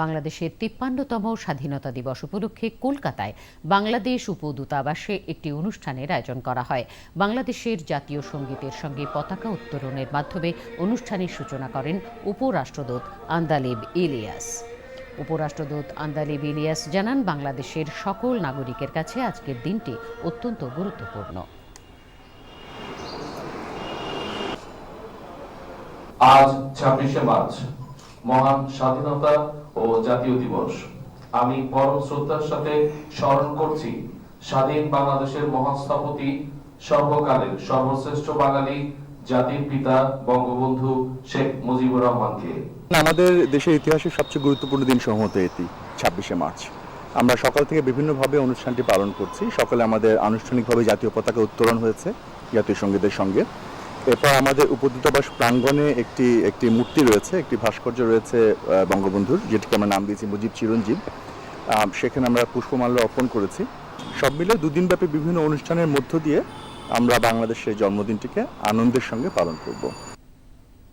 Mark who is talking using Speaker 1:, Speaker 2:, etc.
Speaker 1: বাংলাদেশের তিপ্পান্নতম স্বাধীনতা দিবস উপলক্ষে কলকাতায় বাংলাদেশ উপদূতাবাসে একটি অনুষ্ঠানের আয়োজন করা হয়। বাংলাদেশের জাতীয় সঙ্গীতের সঙ্গে পতাকা উত্তোলনের মাধ্যমে অনুষ্ঠানের সূচনা করেন উপরাষ্ট্রদূত আন্দালিব ইলিয়াস। উপরাষ্ট্রদূত আন্দালিব ইলিয়াস জানান, বাংলাদেশের সকল নাগরিকের কাছে আজকের দিনটি অত্যন্ত গুরুত্বপূর্ণ।
Speaker 2: আজ ছাব্বিশে মার্চ মহান স্বাধীনতা ও জাতীয় দিবস। আমি পরম শ্রদ্ধার সাথে স্মরণ করছি স্বাধীন বাংলাদেশের মহান স্থপতি, সর্বকালের সর্বশ্রেষ্ঠ বাঙালি, জাতির পিতা, বঙ্গবন্ধু শেখ মুজিবুর রহমানকে।
Speaker 3: আমাদের দেশের ইতিহাসের সবচেয়ে গুরুত্বপূর্ণ দিন সম্ভবত এটি, ছাব্বিশে মার্চ। আমরা সকাল থেকে বিভিন্নভাবে অনুষ্ঠানটি পালন করছি। সকালে আমাদের আনুষ্ঠানিকভাবে জাতীয় পতাকা উত্তোলন হয়েছে জাতীয় সঙ্গীতের সঙ্গে। এরপর আমাদের উপদূতাবাস প্রাঙ্গণে একটি একটি মূর্তি রয়েছে, একটি ভাস্কর্য রয়েছে বঙ্গবন্ধুর, যেটিকে আমরা নাম দিয়েছি মুজিব চিরঞ্জীব। সেখানে আমরা পুষ্পমাল্য অর্পণ করেছি। সব মিলে দুদিনব্যাপী বিভিন্ন অনুষ্ঠানের মধ্য দিয়ে আমরা বাংলাদেশের জন্মদিনটিকে আনন্দের সঙ্গে পালন করব।